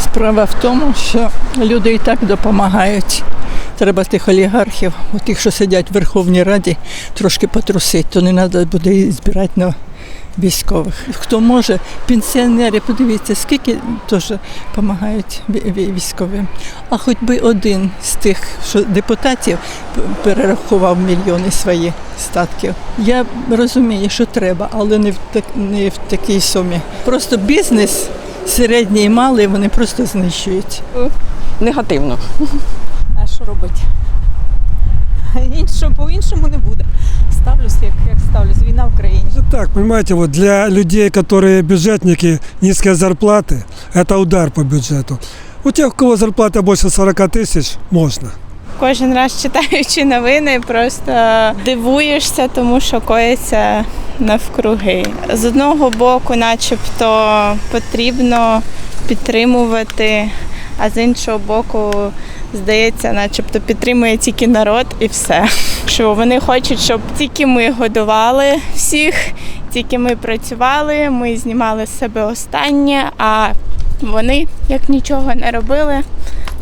Справа в тому, що люди і так допомагають. Треба тих олігархів, тих, що сидять в Верховній Раді, трошки потрусити, то не треба буде збирати на військових. Хто може, пенсіонери, подивіться, скільки теж допомагають ві- ві- військовим. А хоч би один з тих що депутатів перерахував мільйони свої статків. Я розумію, що треба, але не в, так, не в такій сумі. Просто бізнес середній і малий вони просто знищують. негативно. А що робити? Іншого по-іншому не буде. Ставлюсь, як, як ставлюсь. Війна в країні. Это так, понимаете, вот для людей, которые бюджетники, низкие зарплаты, это удар по бюджету. У тех, у кого зарплата больше 40 тысяч, можно. Кожен раз читаючи новини, просто дивуєшся, тому що коїться навкруги. З одного боку, начебто, потрібно підтримувати, а з іншого боку, здається, начебто підтримує тільки народ і все. Що вони хочуть, щоб тільки ми годували всіх, тільки ми працювали, ми знімали з себе останнє, а вони як нічого не робили,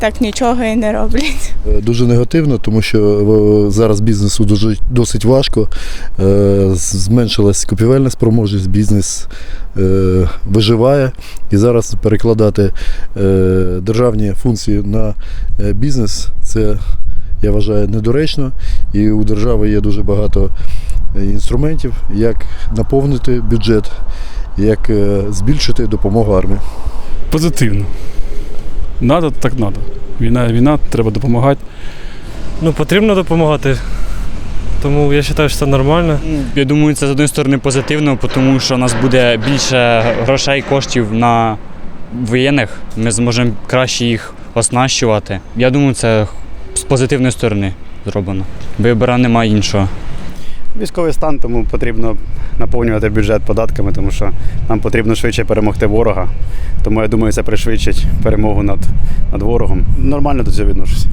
так нічого і не роблять. Е, Дуже негативно, тому що е, зараз бізнесу дуже досить важко. Е, Зменшилась купівельна спроможність, бізнес виживає. І зараз перекладати державні функції на бізнес це, я вважаю, недоречно. І у держави є дуже багато інструментів, як наповнити бюджет, як збільшити допомогу армії. Позитивно. Надо, так надо. Війна, війна, треба допомагати. Ну, потрібно допомагати. Тому я вважаю, що це нормально. Я думаю, це з однієї сторони позитивно, тому що у нас буде більше грошей, коштів на воєнних. Ми зможемо краще їх оснащувати. Я думаю, це з позитивної сторони зроблено. Вибора немає іншого. Військовий стан, тому потрібно наповнювати бюджет податками, тому що нам потрібно швидше перемогти ворога. Тому я думаю, це пришвидшить перемогу над, над ворогом. Нормально до цього відношуся.